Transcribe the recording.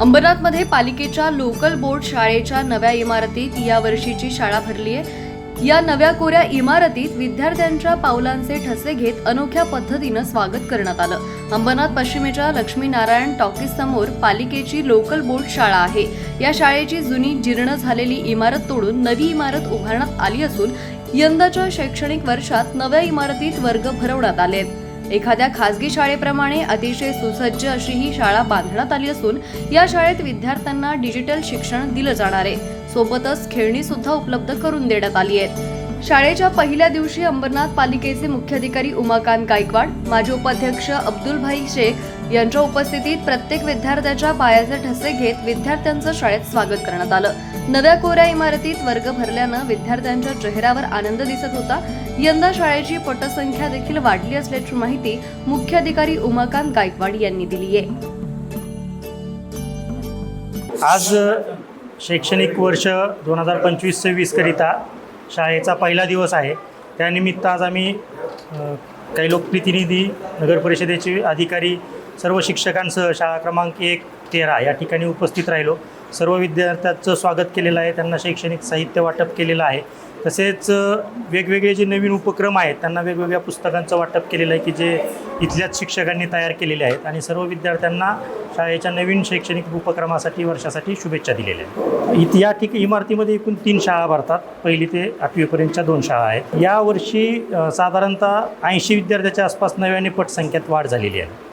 अंबरनाथमध्ये पालिकेच्या local board शाळेच्या नव्या इमारतीत या वर्षीची शाळा भरली आहे. या नव्या कोऱ्या इमारतीत विद्यार्थ्यांच्या पावलांचे ठसे घेत अनोख्या पद्धतीनं स्वागत करण्यात आलं. अंबरनाथ पश्चिमेच्या लक्ष्मीनारायण टॉकीज समोर पालिकेची लोकल बोर्ड शाळा आहे. या शाळेची जुनी जीर्ण झालेली इमारत तोडून नवी इमारत उभारण्यात आली असून यंदाच्या शैक्षणिक वर्षात नव्या इमारतीत वर्ग भरवण्यात आले आहेत. एखाद्या खासगी शाळेप्रमाणे अतिशय सुसज्ज अशी ही शाळा बांधण्यात आली असून या शाळेत विद्यार्थ्यांना डिजिटल शिक्षण दिलं जाणार आहे. सोबतच खेळणी सुद्धा उपलब्ध करून देण्यात आली आहेत. शाळेच्या पहिल्या दिवशी अंबरनाथ पालिकेचे मुख्याधिकारी उमाकांत गायकवाड माजी उपाध्यक्ष अब्दुलभाई शेख यांच्या उपस्थितीत प्रत्येक विद्यार्थ्याच्या पायाचे ठसे घेत विद्यार्थ्यांचं शाळेत स्वागत करण्यात आलं. नव्या कोऱ्या इमारतीत वर्ग भरल्यानं विद्यार्थ्यांच्या चेहऱ्यावर आनंद दिसत होता. यंदा शाळेची पटसंख्या देखील वाढली असल्याची माहिती मुख्याधिकारी उमाकांत गायकवाड यांनी दिली आहे. आज शैक्षणिक वर्ष दोन हजार पंचवीस सव्वीसकरिता शाळेचा पहिला दिवस आहे. त्यानिमित्त आज आम्ही काही लोकप्रतिनिधी नगर परिषदेचे अधिकारी सर्व शिक्षकांसह शाळा क्रमांक एक तेरा या ठिकाणी उपस्थित राहिलो. सर्व विद्यार्थ्यांचं स्वागत केलेलं आहे. त्यांना शैक्षणिक साहित्य वाटप केलेलं आहे. तसेच वेगवेगळे जे नवीन उपक्रम आहेत त्यांना वेगवेगळ्या पुस्तकांचं वाटप केलेलं आहे की जे इथल्याच शिक्षकांनी तयार केलेले आहेत. आणि सर्व विद्यार्थ्यांना शाळेच्या नवीन शैक्षणिक उपक्रमासाठी वर्षासाठी शुभेच्छा दिलेल्या आहेत. इथ या ठिक इमारतीमध्ये एकूण तीन शाळा भरतात. पहिली ते आठवीपर्यंतच्या दोन शाळा आहेत. यावर्षी साधारणतः ऐंशी विद्यार्थ्याच्या आसपास नव्याने पटसंख्यात वाढ झालेली आहे.